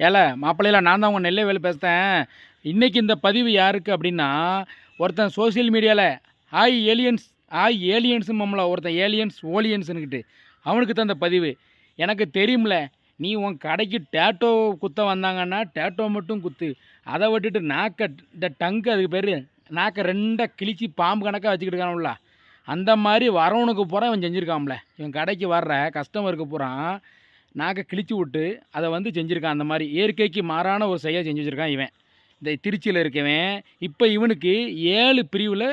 ஏல மாப்பிள்ளையில நான் தான் உங்கள் நெல்லை வேலை பேசுகிறேன் இன்றைக்கி இந்த பதிவு யாருக்கு அப்படின்னா ஒருத்தன் சோஷியல் மீடியாவில் ஆய் ஏலியன்ஸ் ஆய் ஏலியன்ஸு மம்மள ஒருத்தன் ஏலியன்ஸ் ஓலியன்ஸுன்னுக்கிட்டு அவனுக்கு தான் இந்த பதிவு. எனக்கு தெரியும்ல நீ உன் கடைக்கு டேட்டோ குத்த வந்தாங்கன்னா டேட்டோ மட்டும் குத்து. அதை விட்டுட்டு நாக்க இந்த டங்கு அதுக்கு பேர் நாக்கை ரெண்டாக கிழிச்சு பாம்பு கணக்காக வச்சுக்கிட்டு இருக்கானுல்ல அந்த மாதிரி வரவனுக்கு பூரா இவன் செஞ்சுருக்கான்ல. இவன் கடைக்கு வர்ற கஸ்டமருக்கு பூரா நாக்கை கிழிச்சு விட்டு அதை வந்து செஞ்சுருக்கான். அந்த மாதிரி இயற்கைக்கு மாறான ஒரு செயல் செஞ்சு வச்சுருக்கான் இவன். இந்த திருச்சியில் இருக்கவன். இப்போ இவனுக்கு ஏழு பிரிவில்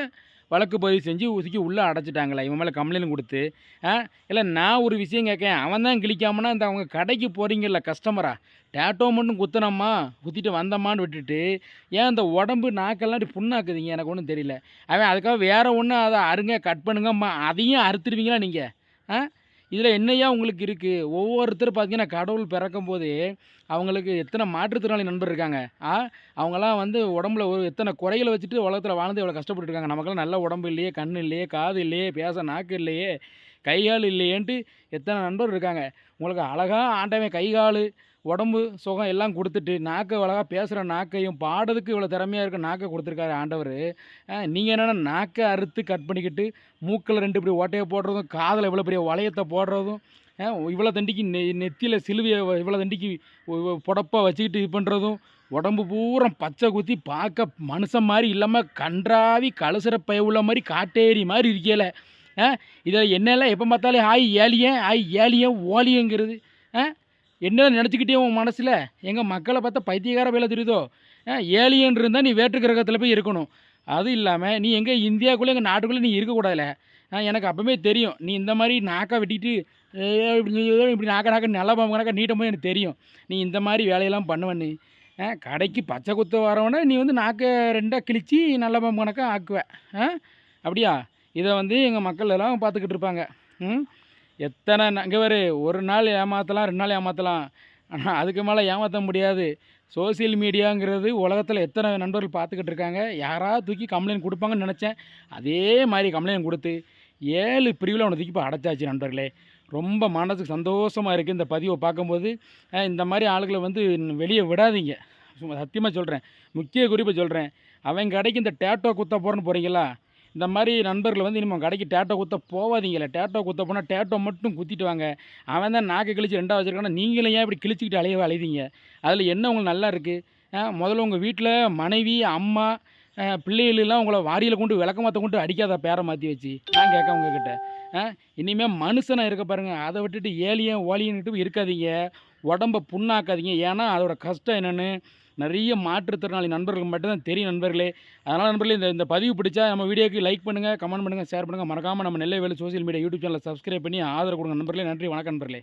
வழக்கு பதிவு செஞ்சு உசுக்கி உள்ளே அடைச்சிட்டாங்களே. இவன் மேலே கம்ப்ளைண்ட் கொடுத்து. ஆ இல்லை நான் ஒரு விஷயம் கேட்கேன் அவன் தான் கிழிக்காமனா இந்த அவங்க கடைக்கு போகிறீங்கல்ல கஸ்டமரா டேட்டோ மட்டும் குத்தினம்மா குத்திட்டு வந்தம்மான்னு விட்டுட்டு ஏன் இந்த உடம்பு நாக்கெல்லாம் இப்படி புண்ணாக்குதுங்க? எனக்கு ஒன்றும் தெரியல. அவன் அதுக்காக வேறு ஒன்று அதை அருங்க கட் பண்ணுங்கம்மா. அதையும் அறுத்துருவீங்களா நீங்கள் ஆ இதில் என்னையா உங்களுக்கு இருக்குது ஒவ்வொருத்தர் பார்த்தீங்கன்னா கடவுள் பிறக்கும் போது அவங்களுக்கு எத்தனை மாற்றுத்திறனாளி நண்பர் இருக்காங்க? ஆ? அவங்களாம் வந்து உடம்புல ஒரு எத்தனை குறைகளை வச்சுட்டு உலகத்தில் வாழ்ந்து எவ்வளோ கஷ்டப்பட்டு இருக்காங்க? நமக்கெல்லாம் நல்ல உடம்பு இல்லையே கண் இல்லையே காது இல்லையே பேச நாக்கு இல்லையே. கை கால் இல்லையேன்ட்டு எத்தனை நண்பர் இருக்காங்க. உங்களுக்கு அழகாக ஆண்டவன் கை கால் உடம்பு சுகம் எல்லாம் கொடுத்துட்டு நாக்கை அழகாக பேசுகிற நாக்கையும் பாடுறதுக்கு இவ்வளோ திறமையாக இருக்க நாக்கை கொடுத்துருக்காரு ஆண்டவர். நீங்கள் என்னென்னா நாக்கை அறுத்து கட் பண்ணிக்கிட்டு மூக்கில் ரெண்டு இப்படி ஓட்டையை போடுறதும் காதில் இவ்வளோ பெரிய வளையத்தை போடுறதும் இவ்வளோ தண்டிக்கு நெ நெத்தியில் சிலுவையை இவ்வளோ தண்டிக்கு புடப்பா வச்சுக்கிட்டு இது பண்ணுறதும் உடம்பு பூரா பச்சை குத்தி பார்க்க மனுஷன் மாதிரி இல்லாமல் கன்றாவி கலசுற பய உள்ள மாதிரி காட்டேரி மாதிரி இருக்கலை இதில் என்னெல்லாம் எப்போ பார்த்தாலும் ஆய் ஏலியன் ஆய் ஏலியன் ஓலியங்கிறது என்ன நினச்சிக்கிட்டே உன் மனசில்? எங்கள் மக்களை பார்த்தா பைத்தியக்கார வேலை தெரியுதோ? ஏலியன் இருந்தால் நீ வேற்று கிரகத்தில் போய் இருக்கணும். அது இல்லாமல் நீ எங்கே இந்தியாவுக்குள்ளே எங்கள் நாட்டுக்குள்ளே நீ இருக்கக்கூடாதுல எனக்கு அப்போவே தெரியும். நீ இந்த மாதிரி நாக்கா வெட்டிட்டு இப்படி நாக்க நாக்க நல்ல பாம்பு கணக்கா நீட்டும் போது எனக்கு தெரியும். நீ இந்த மாதிரி வேலையெல்லாம் பண்ணுவேன்னு கடைக்கு பச்சை குத்து வரவன நீ வந்து நாக்கை ரெண்டாக கிழித்து நல்ல பாம்பு கணக்காக ஆக்குவேன் அப்படியா? இதை வந்து எங்கள் மக்கள் எல்லாம் பார்த்துக்கிட்டு இருப்பாங்க. ம்? எத்தனை இங்கே வேறு ஒரு நாள் ஏமாற்றலாம் ரெண்டு நாள் ஏமாற்றலாம் ஆனால் அதுக்கு மேலே ஏமாற்ற முடியாது. சோசியல் மீடியாங்கிறது உலகத்தில் எத்தனை நண்பர்கள் பார்த்துக்கிட்டு இருக்காங்க. யாராவது தூக்கி கம்ப்ளைண்ட் கொடுப்பாங்கன்னு நினச்சேன். அதே மாதிரி கம்ப்ளைண்ட் கொடுத்து ஏழு பிரிவில் அவனை தூக்கி இப்போ அடைச்சாச்சு நண்பர்களே. ரொம்ப மனதுக்கு சந்தோஷமாக இருக்குது இந்த பதிவை பார்க்கும்போது. இந்த மாதிரி ஆளுகளை வந்து வெளியே விடாதீங்க. சும்மா சத்தியமாக சொல்கிறேன் முக்கிய குறிப்பை சொல்கிறேன் அவங்க கடைக்கு இந்த டேட்டோ குத்த போகிறேன்னு போகிறீங்களா இந்த மாதிரி நண்பர்கள் வந்து இனிமேல் கடைக்கு டேட்டோ குத்த போவாதீங்களே டேட்டோ குத்த போனால் டேட்டோ மட்டும் குத்திட்டு வாங்க. அவன் தான் நாக்கு கிழிச்சு ரெண்டாக வச்சுருக்கானா நீங்களும் ஏன் இப்படி கிழிச்சிக்கிட்டு அலையவே அலைவீங்க அதில் என்ன உங்களுக்கு நல்லா இருக்குது முதல்ல உங்கள் வீட்டில் மனைவி அம்மா பிள்ளைகளெல்லாம் உங்களை வாரியில் கொண்டு விளக்கமாத்த கொண்டு அடிக்காத பேரை மாற்றி வச்சு நான் கேட்க உங்ககிட்ட. இனிமேல் மனுஷனாக இருக்க பாருங்கள் அதை விட்டுட்டு ஏலியன் ஓலியன்ட்டு இருக்காதீங்க. உடம்பை புண்ணாக்காதீங்க. ஏன்னா அதோட கஷ்டம் என்னென்னு நிறைய மாற்றுத்திறனாளி நண்பர்கள் மட்டும்தான் தெரியும் நண்பர்களே. அதனால் நண்பர்களே இந்த இந்த பதிவு பிடிச்சா நம்ம வீடியோக்கு லைக் பண்ணுங்கள் கமெண்ட் பண்ணுங்கள் ஷேர் பண்ணுங்கள் மறக்காமல் நம்ம நெல்லை வேலை சோசியல் மீடியா யூடியூப் சேனலில் சப்ஸ்கிரைப் பண்ணி ஆதரவு கொடுங்க நண்பர்களே. நன்றி வணக்கம் நண்பர்களே.